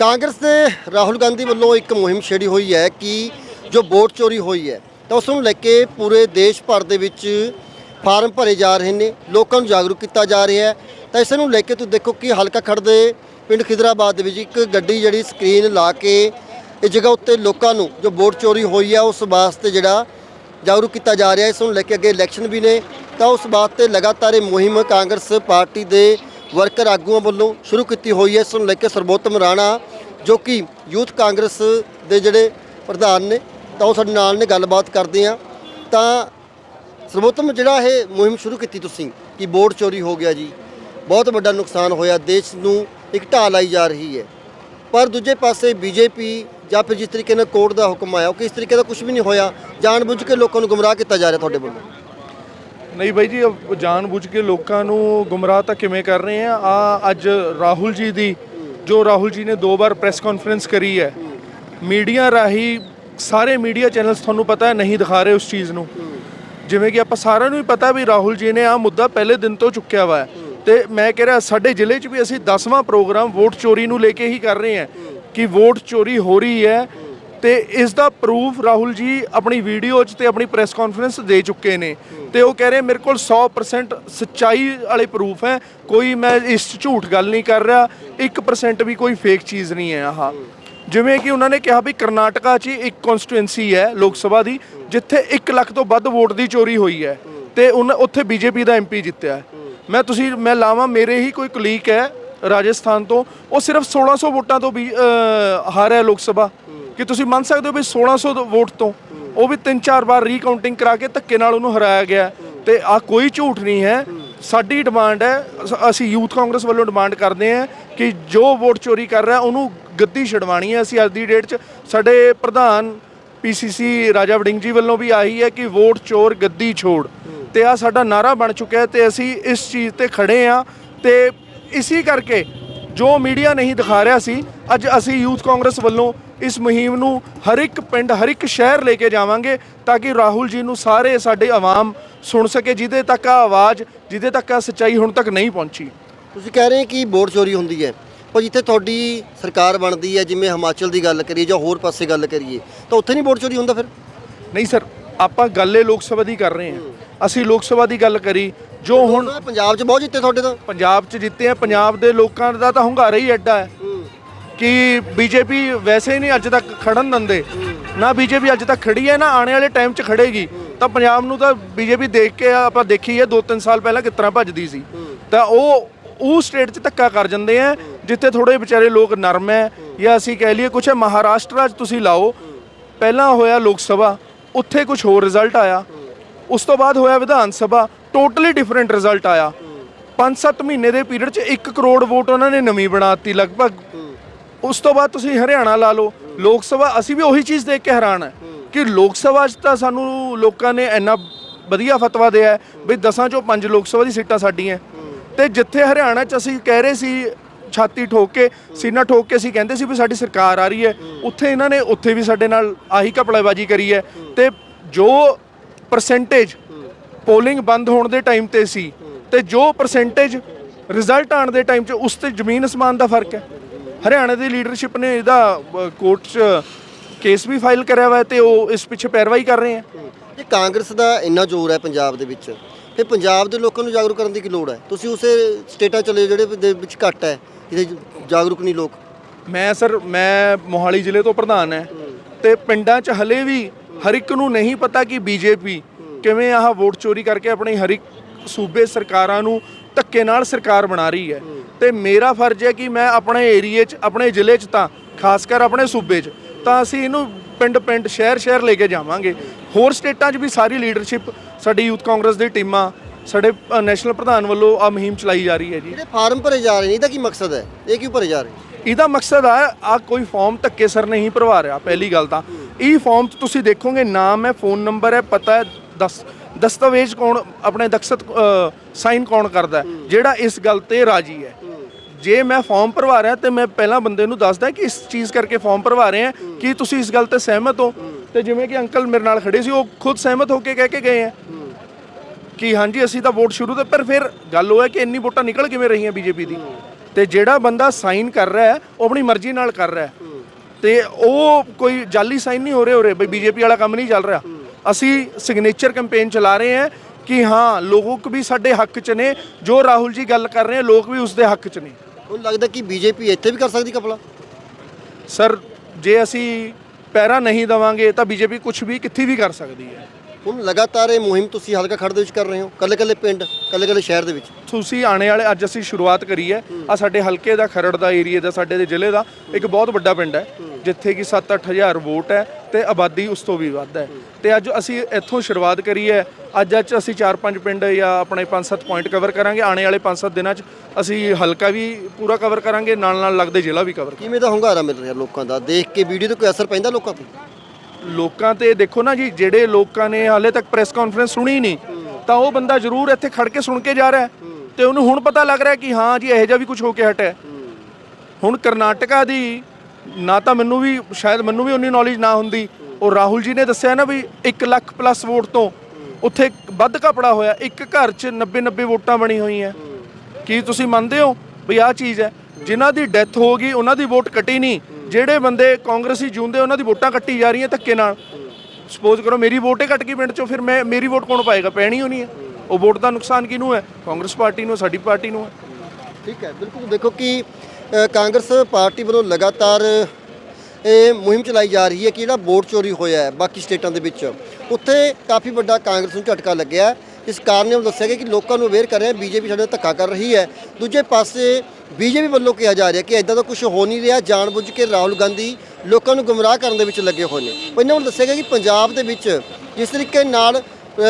ਕਾਂਗਰਸ ਦੇ ਰਾਹੁਲ ਗਾਂਧੀ ਵੱਲੋਂ ਇੱਕ ਮੁਹਿੰਮ ਛੇੜੀ ਹੋਈ ਹੈ ਕਿ ਜੋ ਵੋਟ ਚੋਰੀ ਹੋਈ ਹੈ, ਤਾਂ ਉਸ ਨੂੰ ਲੈ ਕੇ ਪੂਰੇ ਦੇਸ਼ ਭਰ ਦੇ ਵਿੱਚ ਫਾਰਮ ਭਰੇ ਜਾ ਰਹੇ ਨੇ, ਲੋਕਾਂ ਨੂੰ ਜਾਗਰੂਕ ਕੀਤਾ ਜਾ ਰਿਹਾ ਹੈ। ਤਾਂ ਇਸ ਨੂੰ ਲੈ ਕੇ ਤੁਸੀਂ ਦੇਖੋ ਕਿ ਹਲਕਾ ਖੜ ਦੇ ਪਿੰਡ ਖਿਦਰਾਬਾਦ ਦੇ ਵਿੱਚ ਇੱਕ ਗੱਡੀ ਜਿਹੜੀ ਸਕਰੀਨ ਲਾ ਕੇ ਇਹ ਜਗ੍ਹਾ ਉੱਤੇ ਲੋਕਾਂ ਨੂੰ ਜੋ ਵੋਟ ਚੋਰੀ ਹੋਈ ਹੈ, ਉਸ ਵਾਸਤੇ ਜਿਹੜਾ ਜਾਗਰੂਕ ਕੀਤਾ ਜਾ ਰਿਹਾ ਇਸ ਨੂੰ ਲੈ ਕੇ ਅੱਗੇ ਇਲੈਕਸ਼ਨ ਵੀ ਨੇ। ਤਾਂ ਉਸ ਬਾਤ ਤੇ ਲਗਾਤਾਰ ਇਹ ਮੁਹਿੰਮ ਕਾਂਗਰਸ ਪਾਰਟੀ ਦੇ ਵਰਕਰ ਆਗੂਆਂ ਵੱਲੋਂ ਸ਼ੁਰੂ ਕੀਤੀ ਹੋਈ ਹੈ, ਇਸ ਨੂੰ ਲੈ ਕੇ ਸਰਬੋਤਮ ਰਾਣਾ ਜੋ ਕਿ ਯੂਥ ਕਾਂਗਰਸ ਦੇ ਜਿਹੜੇ ਪ੍ਰਧਾਨ ਨੇ, ਤਾਂ ਉਹ ਸਾਡੇ ਨਾਲ ਨੇ, ਗੱਲਬਾਤ ਕਰਦੇ ਆ ਤਾਂ ਸਰਬੋਤਮ ਜਿਹੜਾ ਇਹ ਮੁਹਿੰਮ ਸ਼ੁਰੂ ਕੀਤੀ ਤੁਸੀਂ, ਕਿ ਬੋਰਡ ਚੋਰੀ ਹੋ ਗਿਆ ਜੀ, ਬਹੁਤ ਵੱਡਾ ਨੁਕਸਾਨ ਹੋਇਆ, ਦੇਸ਼ ਨੂੰ ਇੱਕ ਢਾਲ ਆਈ ਜਾ ਰਹੀ ਹੈ। ਪਰ ਦੂਜੇ ਪਾਸੇ ਬੀਜੇਪੀ ਜਾਂ ਫਿਰ ਜਿਸ ਤਰੀਕੇ ਨਾਲ ਕੋਰਟ ਦਾ ਹੁਕਮ ਆਇਆ, ਉਹ ਕਿਸ ਤਰੀਕੇ ਦਾ ਕੁਝ ਵੀ ਨਹੀਂ ਹੋਇਆ, ਜਾਣਬੁੱਝ ਕੇ ਲੋਕਾਂ ਨੂੰ ਗੁੰਮਰਾਹ ਕੀਤਾ ਜਾ ਰਿਹਾ ਤੁਹਾਡੇ ਵੱਲੋਂ। ਨਹੀਂ ਬਾਈ ਜੀ ਜਾਣ ਬੁੱਝ ਕੇ ਲੋਕਾਂ ਨੂੰ ਗੁੰਮਰਾਹ ਤਾਂ ਕਿਵੇਂ ਕਰ ਰਹੇ ਆ? ਆ ਅੱਜ ਰਾਹੁਲ ਜੀ ਦੀ, ਜੋ ਰਾਹੁਲ ਜੀ ਨੇ ਦੋ ਵਾਰ ਪ੍ਰੈਸ ਕਾਨਫਰੰਸ ਕਰੀ ਹੈ, ਮੀਡੀਆ ਰਾਹੀਂ ਸਾਰੇ ਮੀਡੀਆ ਚੈਨਲਸ ਤੁਹਾਨੂੰ ਪਤਾ ਨਹੀਂ ਦਿਖਾ ਰਹੇ ਉਸ ਚੀਜ਼ ਨੂੰ। ਜਿਵੇਂ ਕਿ ਆਪਾਂ ਸਾਰਿਆਂ ਨੂੰ ਹੀ ਪਤਾ ਵੀ ਰਾਹੁਲ ਜੀ ਨੇ ਆ ਮੁੱਦਾ ਪਹਿਲੇ ਦਿਨ ਤੋਂ ਚੁੱਕਿਆ ਵਾ। ਹੈ ਤੇ ਮੈਂ ਕਹਿ ਰਿਹਾ, ਸਾਡੇ ਜ਼ਿਲ੍ਹੇ 'ਚ ਵੀ ਅਸੀਂ 10ਵਾਂ ਪ੍ਰੋਗਰਾਮ ਵੋਟ ਚੋਰੀ ਨੂੰ ਲੈ ਕੇ ਹੀ ਕਰ ਰਹੇ ਹਾਂ। ਕਿ ਵੋਟ ਚੋਰੀ ਹੋ ਰਹੀ ਹੈ ਤੇ ਇਸ ਦਾ ਪ੍ਰੂਫ ਰਾਹੁਲ ਜੀ ਆਪਣੀ ਵੀਡੀਓ 'ਚ ਤੇ ਆਪਣੀ ਪ੍ਰੈਸ ਕਾਨਫਰੰਸ ਦੇ ਚੁੱਕੇ ਨੇ। ਤੇ ਉਹ ਕਹਿ ਰਹੇ, ਮੇਰੇ ਕੋਲ 100% ਸੱਚਾਈ ਵਾਲੇ ਪ੍ਰੂਫ ਹੈ। ਕੋਈ ਮੈਂ ਇਸ 'ਚ ਝੂਠ ਗੱਲ ਨਹੀਂ ਕਰ ਰਿਹਾ। 1% ਵੀ ਕੋਈ ਫੇਕ ਚੀਜ਼ ਨਹੀਂ ਹੈ ਆਹ। ਜਿਵੇਂ ਕਿ ਉਹਨਾਂ ਨੇ ਕਿਹਾ ਵੀ ਕਰਨਾਟਕਾ 'ਚ ਹੀ ਇੱਕ ਕਨਸਟੀਟੂਐਂਸੀ ਹੈ ਲੋਕ ਸਭਾ ਦੀ, ਜਿੱਥੇ 1 ਲੱਖ ਤੋਂ ਵੱਧ ਵੋਟ ਦੀ ਚੋਰੀ ਹੋਈ ਹੈ। ਤੇ ਉਨ- ਉੱਥੇ ਬੀਜੇਪੀ ਦਾ ਐਮਪੀ ਜਿੱਤਿਆ। ਮੈਂ ਤੁਸੀਂ, ਮੈਂ ਲਾਵਾਂ, ਮੇਰੇ ਹੀ ਕੋਈ ਕਲੀਕ ਹੈ। ਰਾਜਸਥਾਨ ਤੋਂ ਉਹ ਸਿਰਫ 1600 ਵੋਟਾਂ ਤੋਂ ਵੀ ਅਹ, ਹਾਰਿਆ ਲੋਕ ਸਭਾ। ਕਿ ਤੁਸੀਂ ਮੰਨ ਸਕਦੇ ਹੋ ਵੀ 1600 ਤੋਂ ਵੋਟ ਤੋਂ ਉਹ ਵੀ ਤਿੰਨ ਚਾਰ ਵਾਰ ਰੀਕਾਊਂਟਿੰਗ ਕਰਾ ਕੇ ਧੱਕੇ ਨਾਲ ਉਹਨੂੰ ਹਰਾਇਆ ਗਿਆ ਤੇ ਆ ਕੋਈ ਝੂਠ ਨਹੀਂ ਹੈ। ਸਾਡੀ ਡਿਮਾਂਡ ਹੈ ਅਸੀਂ ਯੂਥ ਕਾਂਗਰਸ ਵੱਲੋਂ ਡਿਮਾਂਡ ਕਰਦੇ ਹਾਂ ਕਿ ਜੋ ਵੋਟ ਚੋਰੀ ਕਰ ਰਿਹਾ ਉਹਨੂੰ ਗੱਦੀ ਛਡਵਾਣੀ ਹੈ। ਅਸੀਂ ਅੱਜ ਦੀ ਡੇਟ 'ਚ ਸਾਡੇ ਪ੍ਰਧਾਨ ਪੀਸੀਸੀ ਰਾਜਾ ਵੜਿੰਗ ਜੀ ਵੱਲੋਂ ਵੀ ਆਹੀ ਹੈ ਕਿ ਵੋਟ ਚੋਰ ਗੱਦੀ ਛੋੜ। ਤੇ ਆ ਸਾਡਾ ਨਾਰਾ ਬਣ ਚੁੱਕਿਆ ਹੈ ਤੇ ਅਸੀਂ ਇਸ ਚੀਜ਼ ਤੇ ਖੜੇ ਆ ਤੇ ਇਸੇ ਕਰਕੇ ਜੋ ਮੀਡੀਆ ਨਹੀਂ ਦਿਖਾ ਰਿਹਾ ਸੀ ਅੱਜ ਅਸੀਂ ਯੂਥ ਕਾਂਗਰਸ ਵੱਲੋਂ ਇਸ ਮੁਹਿੰਮ ਨੂੰ ਹਰ ਇੱਕ ਪਿੰਡ ਹਰ ਇੱਕ ਸ਼ਹਿਰ ਲੈ ਕੇ ਜਾਵਾਂਗੇ ਤਾਂ ਕਿ ਰਾਹੁਲ ਜੀ ਨੂੰ ਸਾਰੇ ਸਾਡੇ ਆਵਾਮ ਸੁਣ ਸਕੇ ਜਿਹਦੇ ਤੱਕ ਆ ਆਵਾਜ਼ ਜਿਹਦੇ ਤੱਕ ਆ ਸੱਚਾਈ ਹੁਣ ਤੱਕ ਨਹੀਂ ਪਹੁੰਚੀ। ਤੁਸੀਂ ਕਹਿ ਰਹੇ ਕਿ ਵੋਟ ਚੋਰੀ ਹੁੰਦੀ ਹੈ ਪਰ ਜਿੱਥੇ ਤੁਹਾਡੀ ਸਰਕਾਰ ਬਣਦੀ ਹੈ ਜਿਵੇਂ ਹਿਮਾਚਲ ਦੀ ਗੱਲ ਕਰੀਏ ਜਾਂ ਹੋਰ ਪਾਸੇ ਗੱਲ ਕਰੀਏ ਤਾਂ ਉੱਥੇ ਨਹੀਂ ਵੋਟ ਚੋਰੀ ਹੁੰਦਾ ਫਿਰ? ਨਹੀਂ ਸਰ ਆਪਾਂ ਗੱਲ ਇਹ ਲੋਕ ਸਭਾ ਦੀ ਕਰ ਰਹੇ ਹਾਂ। ਅਸੀਂ ਲੋਕ ਸਭਾ ਦੀ ਗੱਲ ਕਰੀ ਜੋ ਹੁਣ ਪੰਜਾਬ 'ਚ ਬਹੁਤ ਜਿੱਤੇ ਤੁਹਾਡੇ ਤਾਂ। ਪੰਜਾਬ 'ਚ ਜਿੱਤੇ ਆ ਪੰਜਾਬ ਦੇ ਲੋਕਾਂ ਦਾ ਤਾਂ ਹੁੰਗਾਰਾ ਹੀ ਐਡਾ ਹੈ। ਕਿ ਬੀਜੇਪੀ ਵੈਸੇ ਹੀ ਨਹੀਂ ਅੱਜ ਤੱਕ ਖੜਨ ਦਿੰਦੇ। ਨਾ ਬੀਜੇਪੀ ਅੱਜ ਤੱਕ ਖੜੀ ਹੈ ਨਾ ਆਉਣ ਵਾਲੇ ਟਾਈਮ 'ਚ ਖੜੇਗੀ। ਤਾਂ ਪੰਜਾਬ ਨੂੰ ਤਾਂ ਬੀਜੇਪੀ ਦੇਖ ਕੇ ਆਪਾਂ ਦੇਖੀ ਹੈ 2-3 ਸਾਲ ਪਹਿਲਾਂ ਤਰ੍ਹਾਂ ਭੱਜਦੀ ਸੀ। ਤਾਂ ਉਹ ਉਹ ਸਟੇਟ 'ਚ ਧੱਕਾ ਕਰ ਜਾਂਦੇ ਆ ਜਿੱਥੇ ਥੋੜੇ ਵਿਚਾਰੇ ਲੋਕ ਨਰਮ ਹੈ ਜਾਂ ਅਸੀਂ ਕਹਿ ਲਈਏ ਕੁਛ ਮਹਾਰਾਸ਼ਟਰ 'ਚ ਤੁਸੀਂ ਲਾਓ। ਪਹਿਲਾਂ ਹੋਇਆ ਲੋਕ ਸਭਾ। ਉੱਥੇ ਕੁਝ ਹੋਰ ਰਿਜ਼ਲਟ ਆਇਆ। ਉਸ ਤੋਂ ਬਾਅਦ ਹੋਇਆ Vidhan Sabha totally different result ਆਇਆ। 5-7 ਮਹੀਨੇ ਦੇ ਪੀਰੀਅਡ 'ਚ 1 ਕਰੋੜ ਵੋਟ ਉਹਨਾਂ ਨੇ ਨਵੀਂ ਬਣਾਤੀ ਲਗਭਗ। ਉਸ ਤੋਂ ਬਾਅਦ ਤੁਸੀਂ ਹਰਿਆਣਾ ਲਾ ਲਓ, ਲੋਕ ਸਭਾ, ਅਸੀਂ ਵੀ ਉਹੀ ਚੀਜ਼ ਦੇਖ ਕੇ ਹੈਰਾਨ ਹੈ ਕਿ ਲੋਕ ਸਭਾ 'ਚ ਤਾਂ ਸਾਨੂੰ ਲੋਕਾਂ ਨੇ ਇੰਨਾ ਵਧੀਆ ਫਤਵਾ ਦਿਆ ਹੈ ਵੀ 10 ਚੋਂ ਪੰਜ ਲੋਕ ਸਭਾ ਦੀ ਸੀਟਾਂ ਸਾਡੀਆਂ। ਤੇ ਜਿੱਥੇ ਹਰਿਆਣਾ 'ਚ ਅਸੀਂ ਕਹਿ ਰਹੇ ਸੀ ਛਾਤੀ ਠੋਕ ਕੇ, ਸੀਨਾ ਠੋਕ ਕੇ ਅਸੀਂ ਕਹਿੰਦੇ ਸੀ ਵੀ ਸਾਡੀ ਸਰਕਾਰ ਆ ਰਹੀ ਹੈ। ਉੱਥੇ ਇਹਨਾਂ ਨੇ ਉੱਥੇ ਵੀ ਸਾਡੇ ਨਾਲ ਆਹੀ ਘਪਲਾਬਾਜੀ ਕਰੀ ਹੈ। ਤੇ ਜੋ ਪਰਸੈਂਟੇਜ ਪੋਲਿੰਗ ਬੰਦ ਹੋਣ ਦੇ ਟਾਈਮ ਤੇ ਸੀ ਤੇ ਜੋ ਪਰਸੈਂਟੇਜ ਰਿਜ਼ਲਟ ਆਉਣ ਦੇ ਟਾਈਮ 'ਚ ਉਸ ਤੇ ਜ਼ਮੀਨ ਅਸਮਾਨ ਦਾ ਫ਼ਰਕ ਹੈ। ਹਰਿਆਣਾ ਦੀ ਲੀਡਰਸ਼ਿਪ ਨੇ ਇਹਦਾ ਕੋਰਟ 'ਚ ਕੇਸ ਵੀ ਫਾਈਲ ਕਰਿਆ ਹੋਇਆ ਹੈ ਤੇ ਉਹ ਇਸ ਪਿੱਛੇ ਪੈਰਵਾਈ ਕਰ ਰਹੇ ਹੈ। ਜੇ ਕਾਂਗਰਸ ਦਾ ਇੰਨਾ ਜ਼ੋਰ ਹੈ ਪੰਜਾਬ ਦੇ ਵਿੱਚ, ਤੇ ਪੰਜਾਬ ਦੇ ਲੋਕਾਂ ਨੂੰ ਜਾਗਰੂਕ ਕਰਨ ਦੀ ਕੀ ਲੋੜ ਹੈ? ਤੁਸੀਂ ਉਸੇ ਸਟੇਟਾਂ ਚਲੇ ਜਿਹੜੇ ਦੇ ਵਿੱਚ ਘੱਟ ਹੈ। ਜਿਹਦੇ ਜਾਗਰੂਕ ਨਹੀਂ ਲੋਕ। ਮੈਂ ਸਰ ਮੈਂ ਮੋਹਾਲੀ ਜ਼ਿਲ੍ਹੇ ਤੋਂ ਪ੍ਰਧਾਨ ਹੈ ਤੇ ਪਿੰਡਾਂ 'ਚ ਹਲੇ ਵੀ ਹਰ ਇੱਕ ਨੂੰ ਨਹੀਂ ਪਤਾ ਕਿ ਬੀਜੇਪੀ ਕਿਵੇਂ ਆਹ ਵੋਟ ਚੋਰੀ ਕਰਕੇ ਆਪਣੀ ਹਰ ਇੱਕ ਸੂਬੇ ਸਰਕਾਰਾਂ ਨੂੰ ਧੱਕੇ ਨਾਲ ਸਰਕਾਰ ਬਣਾ ਰਹੀ ਹੈ। ਤੇ ਮੇਰਾ ਫਰਜ਼ ਹੈ ਕਿ ਮੈਂ ਆਪਣੇ ਏਰੀਏ 'ਚ ਆਪਣੇ ਜ਼ਿਲ੍ਹੇ 'ਚ ਤਾਂ ਖਾਸ ਕਰ ਆਪਣੇ ਸੂਬੇ 'ਚ ਤਾਂ ਅਸੀਂ ਇਹਨੂੰ ਪਿੰਡ ਪਿੰਡ ਸ਼ਹਿਰ ਸ਼ਹਿਰ ਲੈ ਕੇ ਜਾਵਾਂਗੇ। ਹੋਰ ਸਟੇਟਾਂ 'ਚ ਵੀ ਸਾਰੀ ਲੀਡਰਸ਼ਿਪ ਸਾਡੀ ਯੂਥ ਕਾਂਗਰਸ ਦੀ ਟੀਮਾਂ ਸਾਡੇ ਅ, ਨੈਸ਼ਨਲ ਪ੍ਰਧਾਨ ਵੱਲੋਂ ਆ ਮੁਹਿੰਮ ਚਲਾਈ ਜਾ ਰਹੀ ਹੈ ਜੀ। ਜਿਹੜੇ ਫਾਰਮ ਭਰੇ ਜਾ ਰਹੇ ਨੇ ਇਹਦਾ ਕੀ ਮਕਸਦ ਹੈ? ਇਹ ਕਿਉਂ ਭਰੇ ਜਾ ਰਹੇ? ਇਹਦਾ ਮਕਸਦ ਆ ਆ ਕੋਈ ਫਾਰਮ ਧੱਕੇ ਸਰ ਨਹੀਂ ਭਰਵਾ ਰਿਹਾ ਪਹਿਲੀ ਗੱਲ ਤਾਂ। ਇਹ ਫਾਰਮ 'ਚ ਤੁਸੀਂ ਦੇਖੋਗੇ ਨਾਮ ਹੈ ਫੋਨ ਨੰਬਰ ਹੈ ਪਤਾ ਹੈ ਦਸ ਦਸਤਾਵੇਜ਼ ਕੌਣ ਆਪਣੇ ਦਖਤ ਸਾਈਨ ਕੌਣ ਕਰਦਾ ਹੈ, ਜਿਹੜਾ ਇਸ ਗੱਲ ਤੇ ਰਾਜੀ ਹੈ। ਜੇ ਮੈਂ ਫਾਰਮ ਭਰਵਾ ਰਿਹਾ ਤੇ ਮੈਂ ਪਹਿਲਾਂ ਬੰਦੇ ਨੂੰ ਦੱਸਦਾ ਕਿ ਇਸ ਚੀਜ਼ ਕਰਕੇ ਫਾਰਮ ਭਰਵਾ ਰਹੇ ਆ ਕਿ ਤੁਸੀਂ ਇਸ ਗੱਲ ਤੇ ਸਹਿਮਤ ਹੋ? ਤੇ ਜਿਵੇਂ ਕਿ ਅੰਕਲ ਮੇਰੇ ਨਾਲ ਖੜੇ ਸੀ ਉਹ ਖੁਦ ਸਹਿਮਤ ਹੋ ਕੇ ਕਹਿ ਕੇ ਗਏ ਆ ਕਿ ਹਾਂਜੀ ਅਸੀਂ ਤਾਂ ਵੋਟ ਸ਼ੁਰੂ ਤੋਂ ਪਰ ਫਿਰ ਗੱਲ ਉਹ ਹੈ ਕਿ ਇੰਨੀ ਵੋਟਾਂ ਨਿਕਲ ਕਿਵੇਂ ਰਹੀਆਂ ਬੀਜੇਪੀ ਦੀ? ਤੇ ਜਿਹੜਾ ਬੰਦਾ ਸਾਈਨ ਕਰ ਰਿਹਾ ਹੈ ਉਹ ਆਪਣੀ ਮਰਜ਼ੀ ਨਾਲ ਕਰ ਰਿਹਾ ਹੈ। ਤੇ ਉਹ ਕੋਈ ਜਾਲੀ ਸਾਈਨ ਨਹੀਂ ਹੋ ਰਹੇ ਹੋ ਰਹੇ ਬਈ ਬੀਜੇਪੀ ਵਾਲਾ ਕੰਮ ਨਹੀਂ ਚੱਲ ਰਿਹਾ। ਅਸੀਂ ਸਿਗਨੇਚਰ ਕੈਂਪੇਨ ਚਲਾ ਰਹੇ ਹਾਂ ਕਿ ਹਾਂ ਲੋਕ ਵੀ ਸਾਡੇ ਹੱਕ 'ਚ ਨੇ ਜੋ ਰਾਹੁਲ ਜੀ ਗੱਲ ਕਰ ਰਹੇ ਹੈ ਲੋਕ ਵੀ ਉਸ ਦੇ ਹੱਕ 'ਚ ਨੇ। ਹੁਣ ਲੱਗਦਾ ਕਿ ਬੀਜੇਪੀ ਇੱਥੇ ਵੀ ਕਰ ਸਕਦੀ ਕਪਲਾ? ਸਰ ਜੇ ਅਸੀਂ ਪੈਰਾ ਨਹੀਂ ਦਵਾਂਗੇ ਤਾਂ ਬੀਜੇਪੀ ਕੁਝ ਵੀ ਕਿੱਥੇ ਵੀ ਕਰ ਸਕਦੀ ਹੈ। ਹੁਣ ਲਗਾਤਾਰ ਇਹ ਮੁਹਿੰਮ ਤੁਸੀਂ ਹਲਕਾ ਖੜ ਦੇ ਵਿੱਚ ਕਰ ਰਹੇ ਹੋ ਕੱਲੇ ਕੱਲੇ ਪਿੰਡ ਕੱਲੇ ਕੱਲੇ ਸ਼ਹਿਰ ਦੇ ਵਿੱਚ। ਤੁਸੀਂ ਆਣੇ ਵਾਲੇ ਅੱਜ ਅਸੀਂ ਸ਼ੁਰੂਆਤ ਕਰੀ ਹੈ ਆ ਸਾਡੇ ਹਲਕੇ ਦਾ ਖਰੜ ਦਾ ਏਰੀਆ ਦਾ ਸਾਡੇ ਦੇ ਜ਼ਿਲ੍ਹੇ ਦਾ ਇੱਕ ਬਹੁਤ ਵੱਡਾ ਪਿੰਡ ਹੈ ਜਿੱਥੇ ਕਿ 7-8000 ਵੋਟ ਹੈ ਤੇ ਆਬਾਦੀ ਉਸ ਤੋਂ ਵੀ ਵੱਧ ਹੈ। ਤੇ ਅੱਜ ਅਸੀਂ ਇੱਥੋਂ ਸ਼ੁਰੂਆਤ ਕਰੀ ਹੈ ਅੱਜ ਅੱਜ ਅਸੀਂ 4-5 ਪਿੰਡ ਜਾਂ ਆਪਣੇ 5-7 ਪੁਆਇੰਟ ਕਵਰ ਕਰਾਂਗੇ ਆਣੇ ਵਾਲੇ 5-7 ਦਿਨਾਂ 'ਚ ਅਸੀਂ ਹਲਕਾ ਵੀ ਪੂਰਾ ਕਵਰ ਕਰਾਂਗੇ ਨਾਲ ਨਾਲ ਲੱਗਦੇ ਜ਼ਿਲ੍ਹਾ ਵੀ ਕਵਰ ਕਿਵੇਂ ਦਾ ਹੁੰਗਾਰਾ ਮਿਲ ਰਿਹਾ ਲੋਕਾਂ ਦਾ? ਦੇਖ ਕੇ ਵੀਡੀਓ ਤੇ ਕੋਈ ਅਸਰ ਪੈਂਦਾ ਲੋਕਾਂ ਤੇ? ਲੋਕਾਂ ਤੇ ਦੇਖੋ ਨਾ ਜੀ, ਜਿਹੜੇ ਲੋਕਾਂ ਨੇ ਹਾਲੇ ਤੱਕ ਪ੍ਰੈਸ ਕਾਨਫਰੰਸ ਸੁਣੀ ਨਹੀਂ, ਤਾਂ ਉਹ ਬੰਦਾ ਜ਼ਰੂਰ ਇੱਥੇ ਖੜ ਕੇ ਸੁਣ ਕੇ ਜਾ ਰਿਹਾ ਹੈ। ਤੇ ਉਹਨੂੰ ਹੁਣ ਪਤਾ ਲੱਗ ਰਿਹਾ ਕਿ ਹਾਂ ਜੀ, ਇਹੋ ਜਿਹਾ ਵੀ ਕੁਝ ਹੋ ਕੇ ਹਟਿਆ ਹੁਣ ਕਰਨਾਟਕਾ ਦੀ ਨਾ ਤਾਂ ਮੈਨੂੰ ਵੀ, ਸ਼ਾਇਦ ਮੈਨੂੰ ਵੀ ਉਨੀ ਨੌਲੇਜ ਨਾ ਹੁੰਦੀ। ਉਹ ਰਾਹੁਲ ਜੀ ਨੇ ਦੱਸਿਆ ਨਾ ਵੀ 1 ਲੱਖ ਪਲੱਸ ਵੋਟ ਤੋਂ ਉੱਥੇ ਵੱਧ ਕਪੜਾ ਹੋਇਆ, ਇੱਕ ਘਰ 'ਚ 90 90 ਵੋਟਾਂ ਬਣੀ ਹੋਈਆਂ। ਕੀ ਤੁਸੀਂ ਮੰਨਦੇ ਹੋ ਵੀ ਆਹ ਚੀਜ਼ ਹੈ? ਜਿਨ੍ਹਾਂ ਦੀ ਡੈਥ ਹੋ ਗਈ, ਉਹਨਾਂ ਦੀ ਵੋਟ ਕੱਟੀ ਨਹੀਂ। ਜਿਹੜੇ ਬੰਦੇ ਕਾਂਗਰਸੀ ਜੂੰਦੇ, ਉਹਨਾਂ ਦੀ ਵੋਟਾਂ ਕੱਟੀ ਜਾ ਰਹੀਆਂ ਧੱਕੇ ਨਾਲ। ਸਪੋਜ਼ ਕਰੋ ਮੇਰੀ ਵੋਟ ਹੀ ਕੱਟ ਗਈ ਪਿੰਡ ਚੋਂ, ਫਿਰ ਮੈਂ, ਮੇਰੀ ਵੋਟ ਕੌਣ ਪਾਏਗਾ? ਪੈਣੀ ਹੋਣੀ ਹੈ। ਉਹ ਵੋਟ ਦਾ ਨੁਕਸਾਨ ਕਿਹਨੂੰ ਹੈ? ਕਾਂਗਰਸ ਪਾਰਟੀ ਨੂੰ ਸਾਡੀ ਪਾਰਟੀ ਨੂੰ ਹੈ। ਠੀਕ ਹੈ, ਬਿਲਕੁਲ। ਦੇਖੋ ਕਿ ਕਾਂਗਰਸ ਪਾਰਟੀ ਵੱਲੋਂ ਲਗਾਤਾਰ ਇਹ ਮੁਹਿੰਮ ਚਲਾਈ ਜਾ ਰਹੀ ਹੈ ਕਿ ਜਿਹੜਾ ਵੋਟ ਚੋਰੀ ਹੋਇਆ ਹੈ ਬਾਕੀ ਸਟੇਟਾਂ ਦੇ ਵਿੱਚ। ਉੱਥੇ ਕਾਫੀ ਵੱਡਾ ਕਾਂਗਰਸ ਨੂੰ ਝਟਕਾ ਲੱਗਿਆ। ਇਸ ਕਾਰਨ ਉਹ ਦੱਸਿਆ ਗਿਆ ਕਿ ਲੋਕਾਂ ਨੂੰ ਅਵੇਅਰ ਕਰ ਰਿਹਾ ਬੀਜੇਪੀ ਸਾਡੇ ਨਾਲ ਧੱਕਾ ਕਰ ਰਹੀ ਹੈ। ਦੂਜੇ ਪਾਸੇ ਬੀਜੇਪੀ ਵੱਲੋਂ ਕਿਹਾ ਜਾ ਰਿਹਾ ਕਿ ਐਦਾਂ ਦਾ ਕੁਝ ਹੋ ਨਹੀਂ ਰਿਹਾ, ਜਾਣਬੁੱਝ ਕੇ ਰਾਹੁਲ ਗਾਂਧੀ ਲੋਕਾਂ ਨੂੰ ਗੁੰਮਰਾਹ ਕਰਨ ਦੇ ਵਿੱਚ ਲੱਗੇ ਹੋਏ ਨੇ। ਇਹਨਾਂ ਨੂੰ ਦੱਸਿਆ ਗਿਆ ਕਿ ਪੰਜਾਬ ਦੇ ਵਿੱਚ ਜਿਸ ਤਰੀਕੇ ਨਾਲ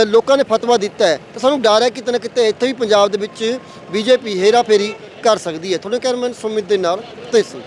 ਲੋਕਾਂ ਨੇ ਫਤਵਾ ਦਿੱਤਾ ਹੈ, ਤਾਂ ਸਾਨੂੰ ਡਰ ਹੈ ਕਿਤੇ ਨਾ ਕਿਤੇ ਇੱਥੇ ਵੀ ਪੰਜਾਬ ਦੇ ਵਿੱਚ ਬੀਜੇਪੀ ਹੇਰਾ ਫੇਰੀ ਕਰ ਸਕਦੀ ਹੈ। ਤੁਹਾਡੇ ਕੈਮਰਾਮੈਨ ਸੁਮਿਤ ਦੇ ਨਾਲ ਤੇਸੀ